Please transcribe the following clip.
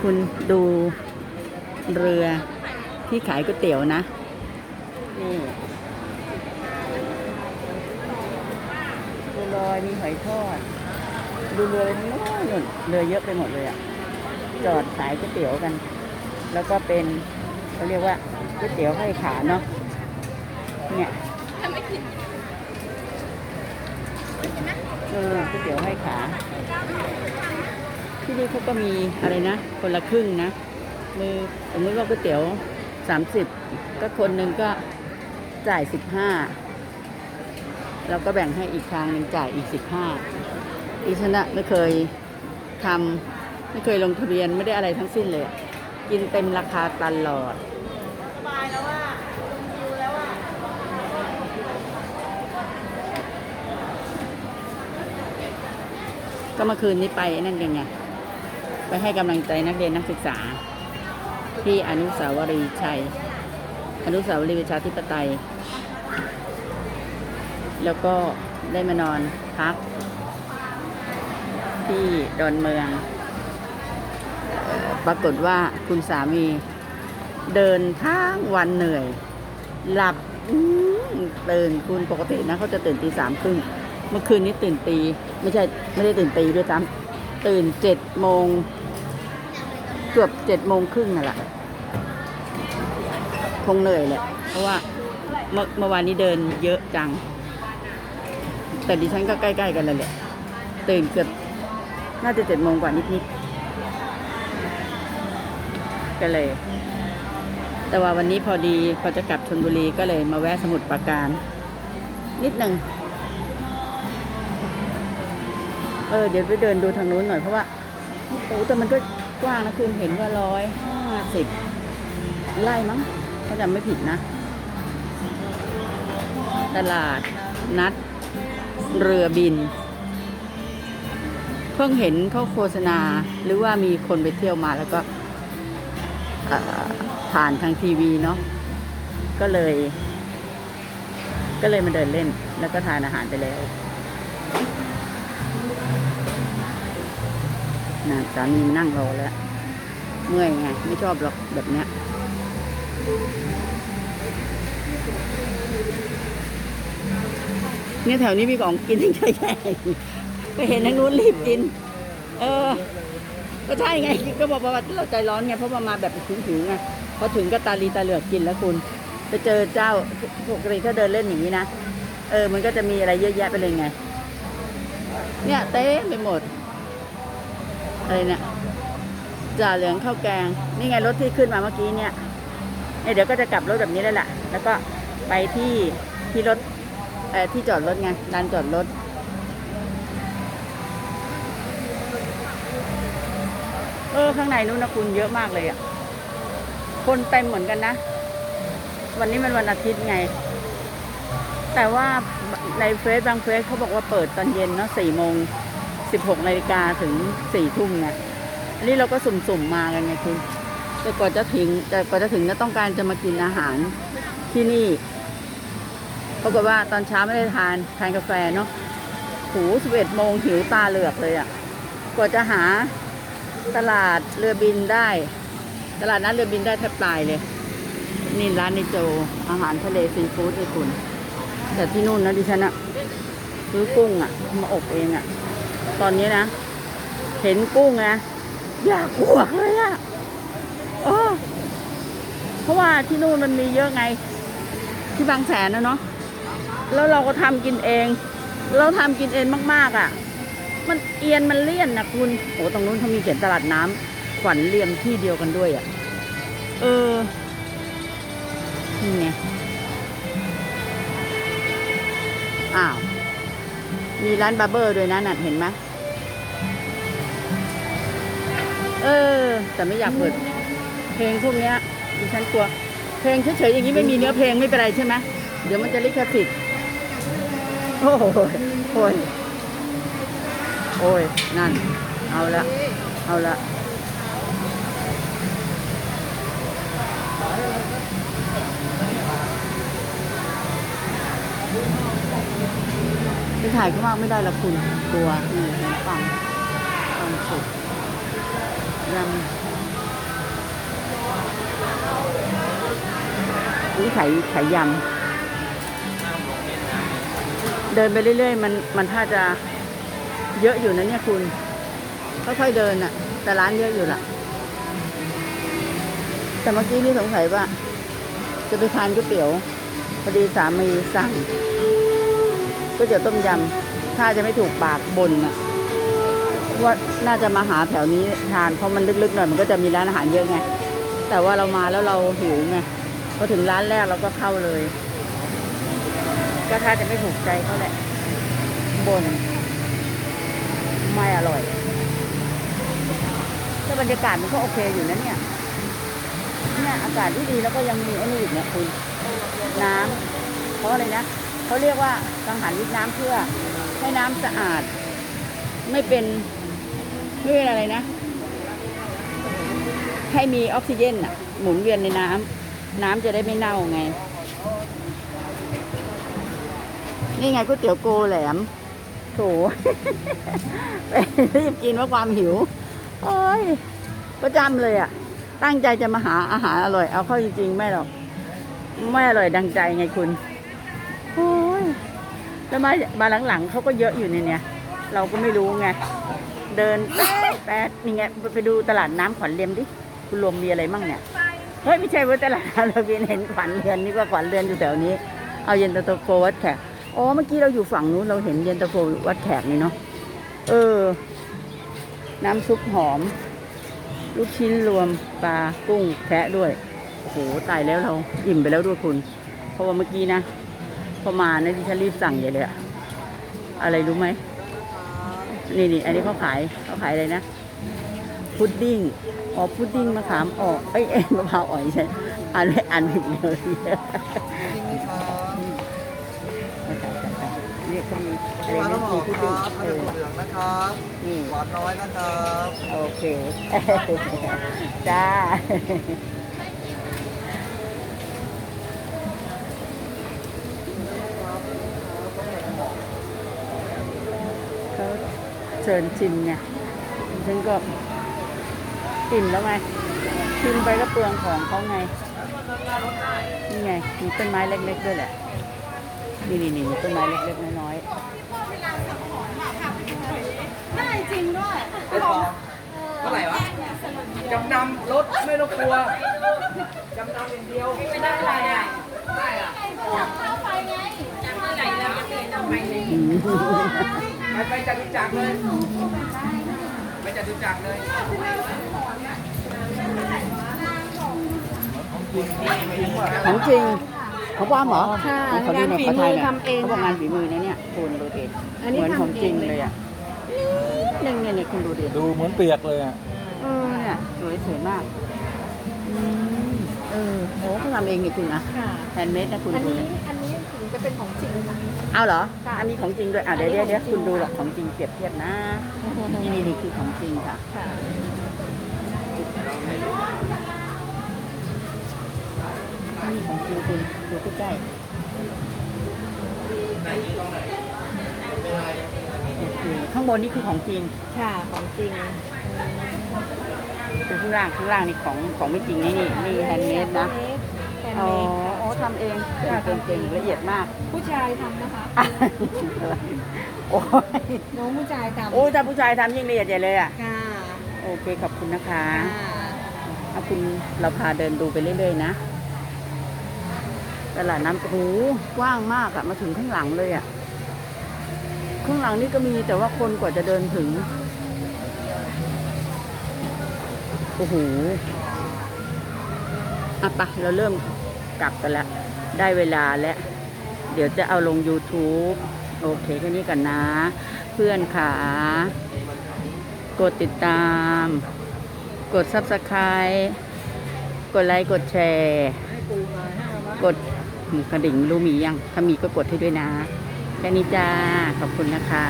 คุณดูเรือที่ขายก๋วยเตี๋ยวนะนี่ลอยมีหอยทอด ดูเรือไปทั้งน้นนู่นเรือเยอะไปหมดเลยอะจอดขายก๋วยเตี๋ยวกัน แล้วก็เป็นเขาเรียกว่าก๋วยเตี๋ยวให้ขาเนาะเนี่ย เออก๋วยเตี๋ยวให้ขา ที่นี่เขาก็มีอะไรนะ คนละครึ่งนะมือสมมติว่าก๋วยเตี๋ยวสามสิบก็คนหนึ่งก็จ่ายสิบห้าเราก็แบ่งให้อีกทางหนึ่งจ่ายอีกสิบห้าอีชนะไม่เคยทำไม่เคยลงทะเบียนไม่ได้อะไรทั้งสิ้นเลย กินเต็มราคาตลอด ก็เมื่อคืนนี้ไปนั่นกันไงไปให้กำลังใจนักเรียนนักศึกษา ที่อนุสาวรีย์ชัย อนุสาวรีย์ประชาธิปไตย แล้วก็ได้มานอนพัก ที่ดอนเมือง ปรากฏว่าคุณสามีเดินทั้งวันเหนื่อย หลับตื่นคุณปกตินะเขาจะตื่นตีสามครึ่ง เมื่อคืนนี้ตื่นตี ไม่ใช่ไม่ได้ตื่นตีด้วยซ้ำตื่นเจ็ดโมงเกือบเจ็ดโมงครึ่งนั่นแหละคงเหนื่อยแหละเพราะว่าเมื่อเมื่อวานนี้เดินเยอะจัง แต่ดิฉันก็ใกล้ๆกันเลยแหละตื่นเกือบน่าจะเจ็ดโมงกว่านิดๆก็เลย แต่ว่าวันนี้พอดีพอจะกลับชนบุรีก็เลยมาแวะสมุทรปราการ นิดหนึ่ง ออเดี๋ยวไปเดินดูทางนู้นหน่อยเพราะว่าโอ้แต่มันก็กว้างนะคือเห็นว่าร้อยห้าสิบไร่มั้งถ้าจำไม่ผิดนะ ตลาดนัด เรือบิน เพิ่งเห็นเขาโฆษณาหรือว่ามีคนไปเที่ยวมาแล้วก็ผ่านทางทีวีเนาะก็เลย ก็เลยมาเดินเล่น แล้วก็ทานอาหารไปแล้ว นะสามีนั่งรอแล้ว เมื่อยไง ไม่ชอบหรอกแบบเนี้ยเนี่ยแถวนี้มีของกินทั้งใจแย่ไปเห็นทางนู้นรีบกิน เออ ก็ใช่ไง ก็บอกว่าเราใจร้อนไง เพราะว่ามาแบบหิวๆไง พอถึงก็ตาลีตาเหลือกกินแล้วคุณ ไปเจอเจ้าปกติถ้าเดินเล่นอย่างนี้นะ เออ มันก็จะมีอะไรเยอะแยะไปเลยไง เนี่ยเต้ไปหมด อะไรเนี่ยจ่าเหลืองข้าวแกง นี่ไงรถที่ขึ้นมาเมื่อกี้เนี่ยเนี่ยเดี๋ยวก็จะกลับรถแบบนี้แล้วแหละแล้วก็ไปที่ที่รถเอ่อที่จอดรถไงลานจอดรถเออข้างในนู้นนะคุณเยอะมากเลยอะ คนเต็มเหมือนกันนะ วันนี้มันวันอาทิตย์ไง แต่ว่าในเฟซบางเฟซเขาบอกว่าเปิดตอนเย็นเนาะสี่โมง 16นาฬิกาถึง4ทุ่มไงอันนี้เราก็สุ่มๆมากันไงคุณแต่ก่อนจะถึงแต่ก่อนจะถึงก็ต้องการจะมากินอาหารที่นี่ปรากฏว่าตอนเช้าไม่ได้ทานทานกาแฟเนาะหู11โมงหิวตาเหลือกเลยอะ่ะกว่าจะหาตลาดเรือบินได้ ตลาดนัดเรือบินได้แทบตายเลย นี่ร้านในโจอาหารทะเลซีฟู้ดเลยคุณแต่ที่นู่นนะดิฉันอะซื้อกุ้งอะมาอบเองอะ ตอนนี้นะ เห็นกุ้งนะ อยากบวกเลยอะโอ้เพราะว่าที่นู่นมันมีเยอะไง ที่บางแสนนะเนาะแล้วเราก็ทำกินเอง เราทำกินเองมากๆอะ่ะ มันเอียนมันเลี่ยนนะคุณโอ้ตรงนู้นเขามีเขียนตลาดน้ำขวัญเรียมที่เดียวกันด้วยอะ่ะ เออนี่ไงอ้าว มีร้านบาร์เบอร์ด้วยนะนัดเห็นไหม เออ แต่ไม่อยากเปิด เพลงพวกเนี้ยดิฉันกลัว เพลงเฉยๆอย่างนี้ไม่มีเนื้อเพลงไม่เป็นไรใช่ไหมเดี๋ยวมันจะลิขสิทธิ์โอ้ยโอ้ยโอ้ยนั่น เอาละ เอาละไปถ่ายข้างนอกไม่ได้ละคุณกลัวนี่เห็นฟัง ยำนี่ขายขายยำเดินไปเรื่อยๆ มันมันถ้าจะเยอะอยู่นะเนี่ยคุณค่อยๆเดินอะแต่ร้านเยอะอยู่ล่ะ แต่เมื่อกี้นี่สงสัยว่า จะไปทานก๋วยเตี๋ยวพอดีสามีสั่งก๋วยเตี๋ยวต้มยำถ้าจะไม่ถูกปากบนอะ ว่าน่าจะมาหาแถวนี้ทานเพราะมันลึกๆหน่อยมันก็จะมีร้านอาหารเยอะไง แต่ว่าเรามาแล้วเราหิวไงพอถึงร้านแรกเราก็เข้าเลย ก็ถ้าจะไม่ถูกใจเขาแหละบนไม่อร่อยแต่บรรยากาศมันก็โอเคอยู่นะเนี่ยเนี่ยอากาศที่ดีแล้วก็ยังมีไอ้นี่อีกเนี่ยคุณน้ำเพราะอะไรนะเขาเรียกว่ากังหันวิทน้ำเพื่อให้น้ำสะอาด ไม่เป็น เป็นอะไรนะ ให้มีออกซิเจนอะหมุนเวียนในน้ำน้ำจะได้ไม่เน่าไง นี่ไงก๋วยเตี๋ยวโกแหลมโถรีบกินว่าความหิวโอ้ยประจำเลยอะตั้งใจจะมาหาอาหารอร่อย เอาเข้าจริงๆ ไม่หรอก ไม่อร่อยดังใจไงคุณโอ้ยแล้วมามาหลังๆเขาก็เยอะอยู่ในเนี้ยเราก็ไม่รู้ไง เดินแป๊ดแป๊ดนี่ไงไปดูตลาดน้ำขวัญเรียมดิ คุณรวมมีอะไรมั่งเนี่ย เฮ้ยไม่ใช่ว่าตลาดเราเห็นเห็นขวัญเรือนนี่ว่าขวัญเรือนอยู่แถวนี้ เอาเย็นตาโฟวัดแขกอ๋อเมื่อกี้เราอยู่ฝั่งนู้นเราเห็นเย็นตาโฟวัดแขกนี่เนาะ เออ น้ำซุปหอม ลูกชิ้นรวมปลากุ้งแทะด้วย โอ้โหตายแล้วเราอิ่มไปแล้วด้วยคุณ เพราะว่าเมื่อกี้นะพอมานะดิฉันรีบสั่งใหญ่เลยอะอะไรรู้ไหม นี่นี่อันนี้เขาขายเขาขายอะไรนะ พุดดิ้งอ๋อพุดดิ้งมะขามออกเอ้ยเอ้ยมะพร้าวอ่อยใช่อ่านไม่อ่านผิดเลยนี่ก็มีอะไรมานน้ำหอมีมพุดคดิ้รังบเออ เหลืองนะครับนี่หวานน้อยนะครับ โอเค จ้า เชิญชิมไงฉันก็กินแล้วไงชิมไปก็เปลืองของเขาไง นี่ไง มีต้นไม้เล็กๆด้วยแหละ นี่นี่นี่มีต้นไม้เล็กๆน้อยได้จริงด้วยไอ้ทองเท่าไหร่วะจำนำรถไม่ต้องกลัวจำนำอย่างเดียวไม่ได้อะไรอะได้อะค่าไฟไงเมื่อไหร่แล้วจะทำไมเลยๆอืม ไปไปจตุจักรเลยไปจตุจักรเลยของจริงของปลอมเหรอค่ะขอดูงานหน่อยฝีขอมืถ่ายอหน่อยทำเองเขาบอกค่ะงานฝีมือนะเนี่ยคุณดูดิอันนี้เหมือนของทำเองจริงเลยอะนิดนึงเนี่ยเนี่ยคุณดูดิดูเหมือนเปียกเลยอะเออเนี่ยสวยสวยมากอืมเออโอ้เขาทำเองนี่คุณนะค่ะแฮนด์เมดนะคุณอันดูนี้ดิอันนี้ถึง จะเป็นของจริงค่ะ เอาเหรอ ค่ะอันนี้ของจริงด้วย อะเดี๋ยวอันนี้เดี๋ยวเดี๋ยวของจริงคุณดูหรอกของจริงเปรียบเทียบนะ นี่นี่นี่คือของจริงค่ะ ค่ะ นี่ของจริงคุณดูใกล้ๆโอเคข้างบนนี่คือของจริง ค่ะ ของจริง คือข้างล่างข้างล่างนี่ของของไม่จริงนี่นี่นี่แฮนด์เมดนะ แฮนด์อ๋อเมดอ๋อ ทำเองเก่งๆละเอียดมาก ผู้ชายทำนะคะ โอ้ยน้องผู้ชายทำโอ้ยถ้าผู้ชายทำยิ่งละเอียดใหญ่เลยอะ ค่ะโอเคขอบคุณนะคะค่ะถ้าคุณเราพาเดินดูไปเรื่อยๆนะตลาดน้ำโอ้โหกว้างมากอะมาถึงข้างหลังเลยอะข้างหลังนี่ก็มีแต่ว่าคนกว่าจะเดินถึงโอ้โหอะไปะเราเริ่ม กลับกันล้วได้เวลาแล้วเดี๋ยวจะเอาลง YouTube โอเคแค่นี้กันนะ เพื่อนขากดติดตาม กด Subscribe กดไลค์กดแชร์ กดกระดิ่งไม่รู้มียัง ถ้ามีก็กดให้ด้วยนะ แค่นี้จ้า ขอบคุณนะคะ